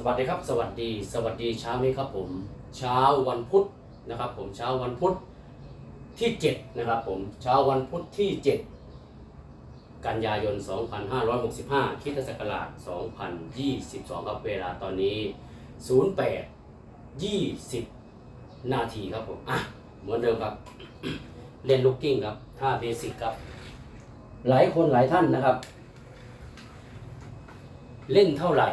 สวัสดีครับ สวัสดีสวัสดีเช้านี้ครับผมเช้าวันพุธนะครับผมเช้าวันพุธที่7นะครับผมเช้าวันพุธที่ 7 กันยายน 2565คริสตศักราช2022ครับเวลาตอนนี้ 08 20 นาทีครับผมอะเหมือนเดิมครับ เล่นลูกกิ้งครับท่าเบสิกครับ หลายคนหลายท่านนะครับ เล่นเท่าไหร่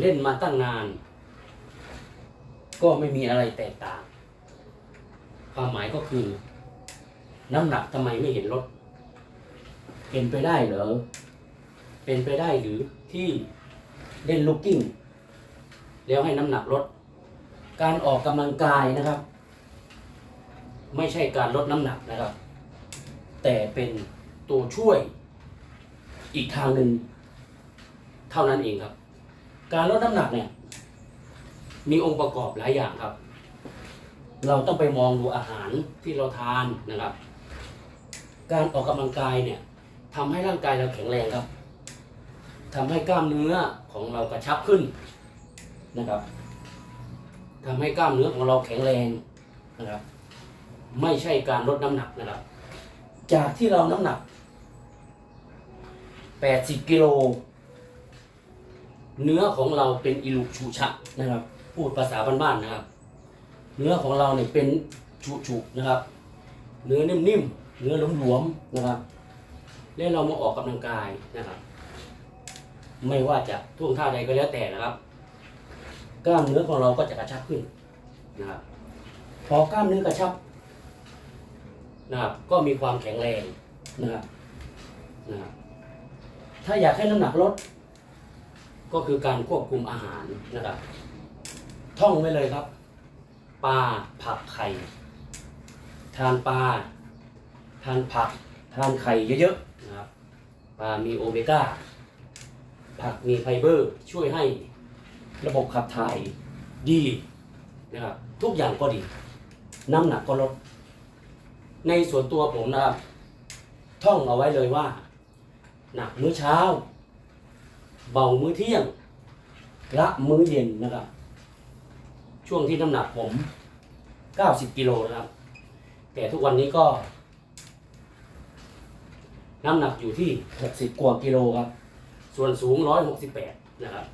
เล่นมาตั้งนาน ก็ไม่มีอะไรแตกต่าง ความหมายก็คือ น้ำหนักทำไมไม่เห็นลดเป็นไปได้เหรอ เป็นไปได้หรือที่เล่นลูกกิ้งแล้วให้น้ำหนักลด การออกกำลังกายนะครับ ไม่ใช่การลดน้ำหนักนะครับ แต่เป็นตัวช่วยอีกทางหนึ่งเท่านั้นเองครับ การลดน้ำหนักเนี่ย มีองค์ประกอบหลายอย่างครับ เราต้องไปมองดูอาหารที่เราทานนะครับ การออกกำลังกายเนี่ยทำให้ร่างกายเราแข็งแรงครับทำให้กล้ามเนื้อของเรากระชับขึ้นนะครับทำให้กล้ามเนื้อของเราแข็งแรงนะครับ ไม่ใช่การลดน้ำหนักนะครับ จากที่เราน้ำหนัก 80กิโล เนื้อของเราเป็นอิลุชูชะนะครับ พูดภาษาบ้านๆนะครับ เนื้อของเราเนี่ยเป็นชุชุนะครับ เนื้อนิ่มๆเนื้อหลวมๆนะครับแล้วเรามาออกกำลังกายนะครับ ไม่ว่าจะท่วงท่าใดก็แล้วแต่นะครับ กล้ามเนื้อของเราก็จะกระชับขึ้นนะครับ พอกล้ามเนื้อกระชับนะครับก็มีความแข็งแรงนะครับนะครับถ้าอยากให้น้ำหนักลด ก็คือการควบคุมอาหารนะครับ ท่องไว้เลยครับ ปลาผักไข่ ทานปลา ทานผัก ทานไข่เยอะๆนะครับ ปลามีโอเมก้า ผักมีไฟเบอร์ ช่วยให้ระบบขับถ่ายดีนะครับ ทุกอย่างก็ดี น้ำหนักก็ลด ในส่วนตัวผมนะครับ ท่องเอาไว้เลยว่า หนักมื้อเช้า เบามื้อเที่ยง ละมื้อเย็นนะครับ ช่วงที่น้ำหนักผม 90กิโลนะครับ แต่ทุกวันนี้ก็ น้ำหนักอยู่ที่ 60กว่ากิโลครับ ส่วนสูง 168 นะครับ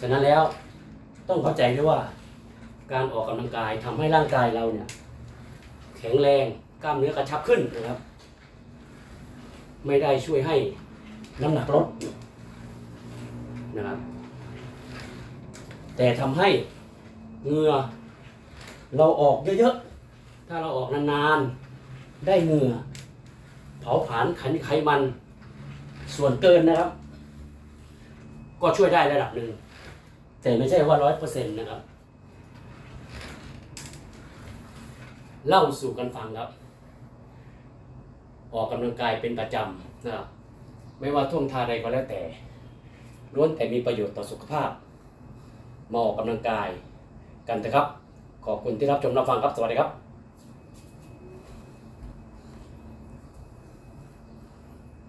ฉะนั้นแล้วต้องเข้าใจด้วยว่า การออกกำลังกายทำให้ร่างกายเราเนี่ย แข็งแรงกล้ามเนื้อกระชับขึ้นนะครับ ไม่ได้ช่วยให้น้ำหนักลดนะครับ แต่ทำให้เหงื่อเราออกเยอะๆ ถ้าเราออกนานๆ ได้เหงื่อเผาผลาญขันไขมันส่วนเกินนะครับ ก็ช่วยได้ระดับหนึ่ง แต่ไม่ใช่ว่าร้อยเปอร์เซ็นต์นะครับ เล่าสู่กันฟังครับ ออกกำลังกายเป็นประจำนะไม่ว่าท่วงท่าใดก็แล้วแต่ล้วนแต่มีประโยชน์ต่อสุขภาพมาออกกำลังกายกันนะครับ ขอบคุณที่รับชมรับฟังครับ สวัสดีครับ